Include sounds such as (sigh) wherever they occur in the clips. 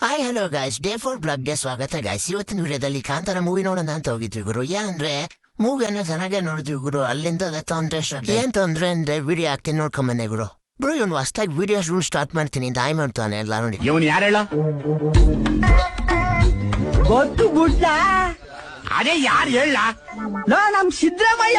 Hi hello guys day four ಬ್ಲಾಗ್ಗೆ ಸ್ವಾಗತ guys ಇವತ್ತಿನ ವಿಡಿಯೋದಲ್ಲಿ ಕಾಂತಾರ ಮೂವಿ ನೋಡೋಣ ಅಂತ ಹೋಗಿದ್ವಿ ಗುರು. ಏನಂದ್ರೆ ಮೂವಿಯನ್ನ ಚೆನ್ನಾಗೇ ನೋಡಿದ್ವಿ ಗುರು. ಅಲ್ಲಿಂದ ತೊಂದ್ರೆ ಏನ್ ತೊಂದ್ರೆ ಅಂದ್ರೆ ವಿಡಿಯೋ ಹಾಕ್ತೀನಿ ನೋಡ್ಕೊಂಬನ್ನೆ ಗುರು. ಬ್ರೋ ಇವನು ಹೊಸ್ದಾಗಿ ವಿಡಿಯೋ ಶೂಟ್ ಸ್ಟಾರ್ಟ್ ಮಾಡ್ತೀನಿ. ದಾಯ್ ಮಾಡ್ತಾನೆ ಎಲ್ಲ ನೋಡಿ. ಇವನ್ ಯಾರು ಹೇಳ? ಗೊತ್ತು ಗುಡ್ಡ ಅದೇ ಯಾರು ಹೇಳ? ನೋ ನಮ್ ಸಿದ್ದರಾಮಯ್ಯ?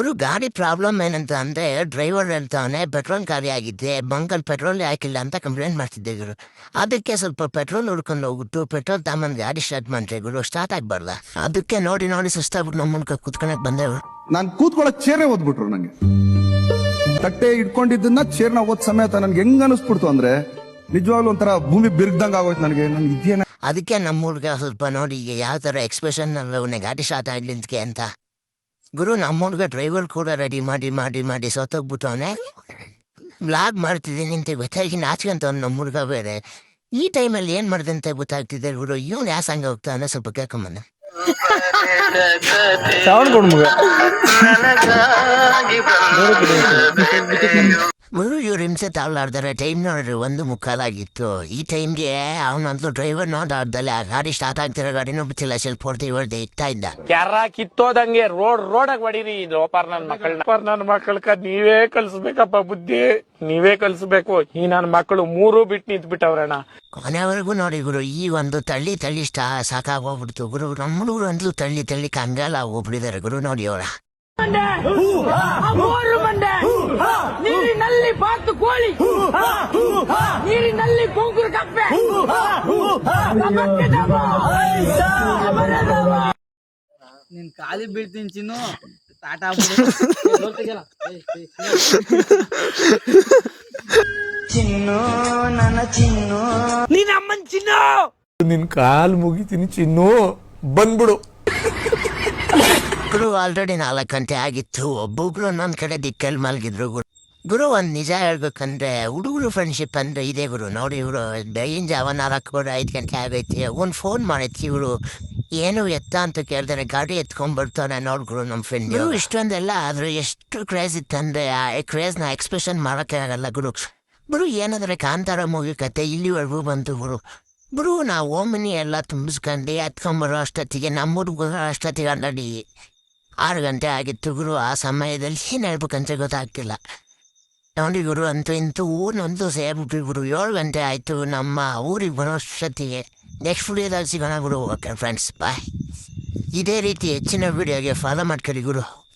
ಗುರು ಗಾಡಿ ಪ್ರಾಬ್ಲಮ್ ಏನಂತ ಅಂದ್ರೆ ಡ್ರೈವರ್ ಅಂತಾನೆ ಪೆಟ್ರೋಲ್ ಖಾಲಿ ಆಗಿದೆ ಬಂಕಲ್ ಪೆಟ್ರೋಲ್ ಹಾಕಿಲ್ಲ ಅಂತ ಕಂಪ್ಲೇಂಟ್ ಮಾಡ್ತಿದ್ದೆ ಗುರು. ಅದಕ್ಕೆ ಸ್ವಲ್ಪ ಪೆಟ್ರೋಲ್ ಹುಡ್ಕೊಂಡು ಹೋಗ್ಬಿಟ್ಟು ಪೆಟ್ರೋಲ್ ತಮ್ಮ ಗಾಡಿ ಸ್ಟಾರ್ಟ್ ಮಾಡ್ರಿ ಗುರು. ಸ್ಟಾರ್ಟ್ ಆಗ್ಬಾರ್ದ? ಅದಕ್ಕೆ ನೋಡಿ ನೋಡಿ ಸುಸ್ತಾಗ್ಬಿಟ್ಟು ನಮ್ಮ ಮುನ್ಕ ಕುತ್ಕೊಳಕ್ ಬಂದೆವು. ನಾನ್ ಕೂತ್ಕೊಳಕ್ ಚೇರೆ ಓದ್ಬಿಟ್ರು ನಂಗೆ. ತಟ್ಟೆ ಇಟ್ಕೊಂಡಿದ್ದನ್ನ ಚೇರ್ನ ಓದ್ ಸಮೇತ ನನ್ಗೆ ಹೆಂಗ್ ಅನಿಸ್ಬಿಡ್ತು ಅಂದ್ರೆ ನಿಜವಾಗ್ಲೂ ಒಂಥರ ಭೂಮಿ ಬಿರ್ಗ್ದಂಗ್ ಆಗೋಯ್ತು ನನಗೆ. ನನ್ಗೆ ಇದೇನ ಅದಕ್ಕೆ ನಮ್ಮ ಹುಡ್ಗ ಸ್ವಲ್ಪ ನೋಡಿ ಈಗ ಯಾವ ತರ ಎಕ್ಸ್ಪ್ರೆಷನ್ ಗಾಡಿ ಸ್ಟಾರ್ಟ್ ಆಗ್ಲಿಂತ್ಕೆ ಅಂತ. ಗುರು ನಮ್ಮ ಹುಡುಗ ಡ್ರೈವರ್ ಕೂಡ ರೆಡಿ ಮಾಡಿ ಮಾಡಿ ಮಾಡಿ ಸೋತೋಗ್ಬಿಟ್ಟವನೆ ಬ್ಲಾಗ್ ಮಾಡ್ತಿದ್ದೀನಿ ಅಂತ ಗೊತ್ತಾಗಿ ನಾಚ್ಕೊಂತವ್ನು ನಮ್ಮ ಹುಡುಗ ಬೇರೆ. ಈ ಟೈಮಲ್ಲಿ ಏನು ಮಾಡಿದೆ ಅಂತ ಗೊತ್ತಾಗ್ತಿದೆ ಗುರು? ಇವ್ನು ಯಾವ ಸಂಘ ಹೋಗ್ತಾನೆ ಸ್ವಲ್ಪ ಕೇಳ್ಕೊಂಬಂದ ಗುರು ಇವ್ರ ಹಿಂಸೆ ತಾಳ್ಲಾರ್ದಾರೆ ಟೈಮ್ ನೋಡ್ರಿ ಒಂದು ಮುಕ್ಕಾಲಾಗಿತ್ತು. ಈ ಟೈಮ್ಗೆ ಅವನಂತ ಡ್ರೈವರ್ ನೋಡಾಡ್ದಲ್ಲಿ ಆ ಗಾಡಿ ಸ್ಟಾರ್ಟ್ ಆಗ್ತಿರೋ ಗಾಡಿನೂ ಬಿಚ್ಚಿಲ್ಲ ಸ್ವಲ್ಪ ಹೊಡ್ದು ಇವ್ರದ್ದು ಇಕ್ತಾ ಇದ್ದ. ಕ್ಯಾರ ಕಿತ್ತೋದಂಗೆ ರೋಡ್ ರೋಡಾಗ ಹೊಡೀರಿ. ಈ ಲೋಪಾರ್ ನನ್ ಮಕ್ಕಳನ್ನ ಲೋಪಾರ್ ನನ್ ಮಕ್ಕಳಕ್ಕ ನೀವೇ ಕಲ್ಸ್ಬೇಕಪ್ಪ ಬುದ್ಧಿ. ನೀವೇ ಕಲ್ಸ್ಬೇಕು. ಈ ನನ್ನ ಮಕ್ಕಳು ಮೂರು ಬಿಟ್ಟು ನಿಂತ್ ಬಿಟ್ಟವ್ರಣ್ಣ ಕೊನೆವರೆಗೂ ನೋಡಿ ಗುರು ಈ ಒಂದು ತಳ್ಳಿ ತಳ್ಳಿ ಸ್ಟಾ ಸಾಕಾಗೋಗ್ಬಿಡ್ತು. ಗುರು ನಮ್ಮ ಹುಡುಗರು ಅಂದ್ಲು ತಳ್ಳಿ ತಳ್ಳಿ ಕಂಗಾಲ ಹೋಗ್ಬಿಡಿದಾರೆ ಗುರು ನೋಡಿ ಅವರ ಮೂರು ಮಂಡೆ ನೀರಿನಲ್ಲಿ ಬಾತು ಕೋಳಿ ನೀರಿನಲ್ಲಿ ಕೊಂಕುರು ಕಪ್ಪೆ. ನಿನ್ ಕಾಲಿ ಬೀಳ್ತೀನಿ ಚಿನ್ನು. ಟಾಟಾ (laughs) ಚಿನ್ನು ನನ್ನ ಚಿನ್ನು. ನೀನ್ ಅಮ್ಮನ್ ಚಿನ್ನು. ನಿನ್ ಕಾಲು ಮುಗಿತೀನಿ ಚಿನ್ನು. ಬಂದ್ಬಿಡು. ಆಲ್ರೆಡಿ ನಾಲ್ಕು ಗಂಟೆ ಆಗಿತ್ತು. ಒಬ್ಬೊಬ್ರು ನನ್ನ ಕಡೆ ದಿಕ್ಕಲ್ಲಿ ಮಲಗಿದ್ರು. ಗುರು ಒಂದು ನಿಜ ಹೇಳ್ಬೇಕಂದ್ರೆ ಹುಡುಗರು ಫ್ರೆಂಡ್ಶಿಪ್ ಅಂದರೆ ಇದೆ ಗುರು ನೋಡಿ ಇವರು ಬೆಳಗಿನ ಜಾವ ನಾಲ್ಕು ಕೂಡ ಐದು ಗಂಟೆ ಆಗೈತಿ ಒಂದು ಫೋನ್ ಮಾಡೈತಿ ಇವರು ಏನು ಎತ್ತ ಅಂತ ಕೇಳ್ತಾರೆ ಗಾಡಿ ಎತ್ಕೊಂಡ್ ಬರ್ತಾನೆ ನೋಡ್ ಗುರು ನಮ್ಮ ಫ್ರೆಂಡ್ ಇಷ್ಟೊಂದೆಲ್ಲ ಆದ್ರೆ ಎಷ್ಟು ಕ್ರೇಜ್ ಇತ್ತಂದ್ರೆ ಆ ಕ್ರೇಜ್ನ ಎಕ್ಸ್ಪ್ರೆಷನ್ ಮಾಡೋಕ್ಕೆ ಆಗಲ್ಲ ಗುರು ಗುರು ಏನಾದ್ರೆ ಕಾಂತಾರ ಮೂವಿ ಕತೆ ಇಲ್ಲಿವರೆಗೂ ಬಂತು ಗುರು ಗುರು ನಾವು ಓಮಿನಿ ಎಲ್ಲ ತುಂಬಿಸ್ಕೊಂಡು ಎತ್ಕೊಂಬರೋ ಅಷ್ಟೊತ್ತಿಗೆ ನಮ್ಮೂರು ಹುಡುಗರ ಅಷ್ಟೊತ್ತಿಗೆ ಆಲ್ರೆಡಿ ಆರು ಗಂಟೆ ಆಗಿತ್ತು ಗುರು ಆ ಸಮಯದಲ್ಲಿ ಏನು ಹೇಳ್ಬೇಕಂತ ಗೊತ್ತಾಗ್ತಿಲ್ಲ ನೋಡಿ ಗುರು ಅಂತೂ ಇಂತೂ ಊರಿನೊಂದು ಸೇರ್ಬಿಟ್ವಿ ಗುರು, ಏಳು ಗಂಟೆ ಆಯಿತು ನಮ್ಮ ಊರಿಗೆ ಬರೋ ಅಷ್ಟೊತ್ತಿಗೆ ನೆಕ್ಸ್ಟ್ ವಿಡಿಯೋದಾಗ ಸಿಗೋಣ ಗುರು. ಓಕೆ ಫ್ರೆಂಡ್ಸ್ ಬಾಯ್ ಇದೇ ರೀತಿ ಹೆಚ್ಚಿನ ವಿಡಿಯೋಗೆ ಫಾಲೋ ಮಾಡ್ಕೊಳ್ಳಿ ಗುರು.